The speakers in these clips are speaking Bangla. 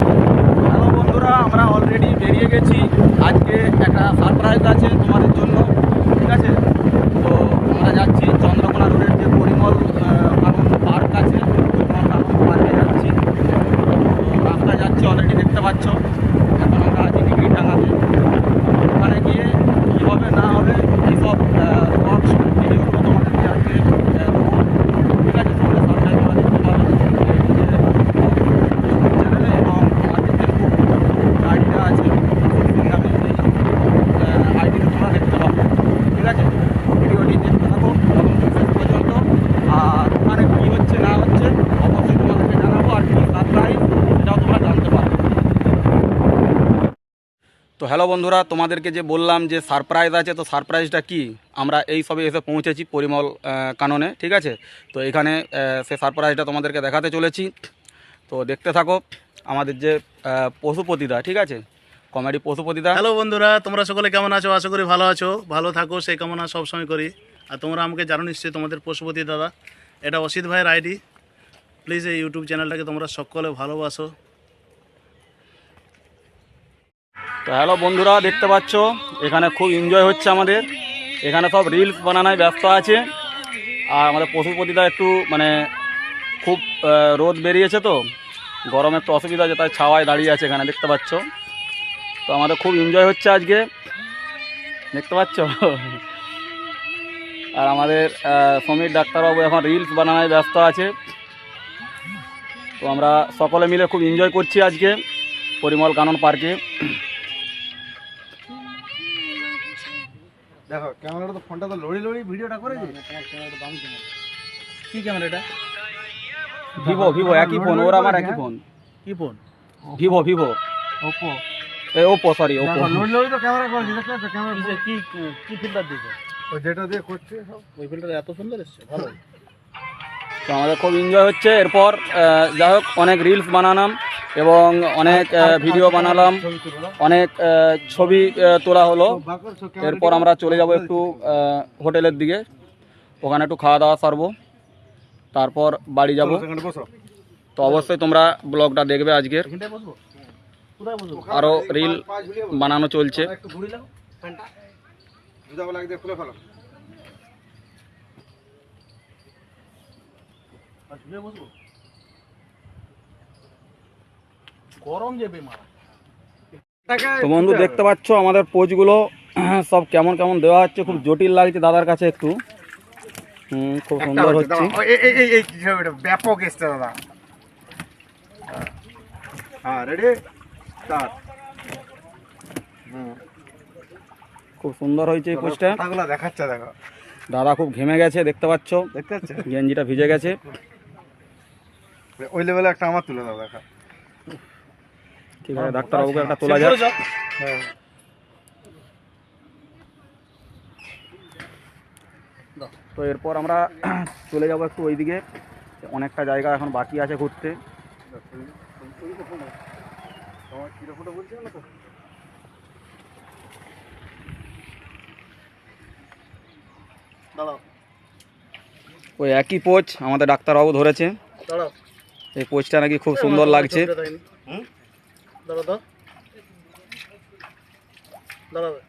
হ্যালো বন্ধুরা, আমরা অলরেডি বেরিয়ে গেছি। আজকে একটা সারপ্রাইজ আছে তোমাদের জন্য, ঠিক আছে? তো আমরা যাচ্ছি চন্দ্রকোনা রোডের যে পরিমল পার্ক আছে পরিমল পার্কে যাচ্ছি। রাস্তায় যাচ্ছি অলরেডি দেখতে পাচ্ছ এখন আমরা আছি টিকিট টাঙাতে ওখানে গিয়ে কী হবে না হবে এইসব ব্লগ ভিডিওগুলো তোমাদেরকে আজকে আহ, দেবো ঠিক আছে তোমাদের সাবস্ক্রাইব করে দিতে পারো চ্যানেলে এবং আমাদের ফেসবুক আইডিটা আছে নামে এই আইডিটা তোমরা দেখতে পাবো ঠিক আছে ভিডিওটি দেখতে থাকো প্রথম থেকে শেষ পর্যন্ত আর ওখানে কী হচ্ছে না হচ্ছে অবশ্যই তোমাদেরকে জানাব আর কি সারপ্রাইজ সেটাও তোমরা জানতে পারবে তো হ্যালো বন্ধুরা, তোমাদেরকে যে বললাম যে সারপ্রাইজ আছে, তো সারপ্রাইজটা কি? আমরা এই সবে এসে পৌঁছেছি পরিমল কাননে, ঠিক আছে? তো এখানে সে সারপ্রাইজটা তোমাদেরকে দেখাতে চলেছি। তো দেখতে থাকো, আমাদের যে পশুপতিদা ঠিক আছে? কমেডি পশুপতিদা হ্যালো বন্ধুরা, তোমরা সকলে কেমন আছো? আশা করি ভালো আছো। ভালো থাকো, সেই কামনা সবসময় করি। আর তোমরা আমাকে জানো নিশ্চয়ই তোমাদের পশুপতি দাদা। এটা অসিত ভাইয়ের আইডি প্লিজ এই ইউটিউব চ্যানেলটাকে তোমরা সকলে ভালোবাসো। তো হ্যালো বন্ধুরা, দেখতে পাচ্ছ? এখানে খুব এনজয় হচ্ছে আমাদের। এখানে সব রিলস বানানোয় ব্যস্ত আছে। আর আমাদের পশুপতিদা একটু মানে খুব রোদ বেরিয়েছে তো। গরমে একটু অসুবিধা আছে তাই ছাওয়ায় দাঁড়িয়ে আছে এখানে, দেখতে পাচ্ছ? তো আমাদের খুব এনজয় হচ্ছে আজকে। দেখতে পাচ্ছ? আর আমাদের সমীর ডাক্তারবাবু এখন রিলস বানানোয় ব্যস্ত আছে। তো আমরা সকলে মিলে খুব এনজয় করছি আজকে, পরিমল কানন পার্কে। দেখো ক্যামেরাটা তো ফোনটা তো লড়ি লড়ি ভিডিওটা করেছি কি ক্যামেরা। এটা ভিভো ভিভো একই ফোন ওর আমার একই ফোন। কি ফোন? Vivo Vivo. ওপো। এ ওপো সরি ওপো। লড়ি লড়ি তো ক্যামেরা করেছি দেখলে তো ক্যামেরা কি কি ফিল্টার দিয়েছে? ও যেটা দিয়ে করছে সব। ওই ফিল্টার এত সুন্দর এসছে? ভালো। তো আমাদের খুব এনজয় হচ্ছে। এরপর যাই হোক অনেক রিলস বানালাম। এবং অনেক ভিডিও বানালাম, অনেক ছবি তোলা হলো। এরপর আমরা চলে যাব একটু হোটেলের দিকে। ওখানে একটু খাওয়া দাওয়া সারবো। তারপর বাড়ি যাব। তো অবশ্যই তোমরা ব্লগটা দেখবে আজকের। বসবো বসবো আরও রিল। বানানো চলছে। একটু গরম যে বেমারা। তো বন্ধু দেখতে পাচ্ছ আমাদের পোজগুলো সব কেমন কেমন দেওয়া হচ্ছে খুব জটিল লাগছে দাদার কাছে একটু। হুম খুব সুন্দর হচ্ছে এই এই এই এই ছবিটা ব্যাপক এসছে দাদা। হ্যাঁ রেডি স্টার্ট খুব সুন্দর হয়েছে এই পোজটা কথাগুলো দেখাচ্ছে দেখো। দাদা খুব ঘেমে গেছে দেখতে পাচ্ছ। দেখতে পাচ্ছ? গেঞ্জিটা ভিজে গেছে। ওই লেভেলে একটা আমার তুলে দাও দেখা। ঠিক আছে ডাক্তারবাবুকে একটা তোলা যাক। হ্যাঁ। তো এরপর আমরা চলে যাব একটু ওইদিকে। অনেকটা জায়গা এখন বাকি আছে ঘুরতে। ওই একই পোচ আমাদের ডাক্তারবাবু ধরেছে। এই পোচটা নাকি খুব সুন্দর লাগছে। দাঁড়াও দাঁড়াবে।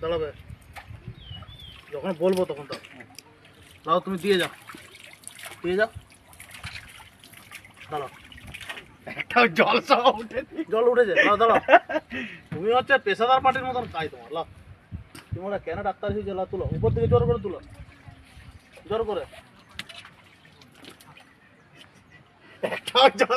দাঁড়াবে। যখন বলব তখন দাও। দাও তুমি দিয়ে যাও। দিয়ে যাও। দাঁড়াও। একটা জল সব উঠে জল উঠেছে দাঁড়াও দাঁড়াও। তুমি হচ্ছে পেশাদার পার্টির মতন খাই তোমার লাভ তোমরা কেন ডাক্তার হিসেবে জেলা তুলো উপর থেকে জোর করে তুলো। জোর করে। একটা জল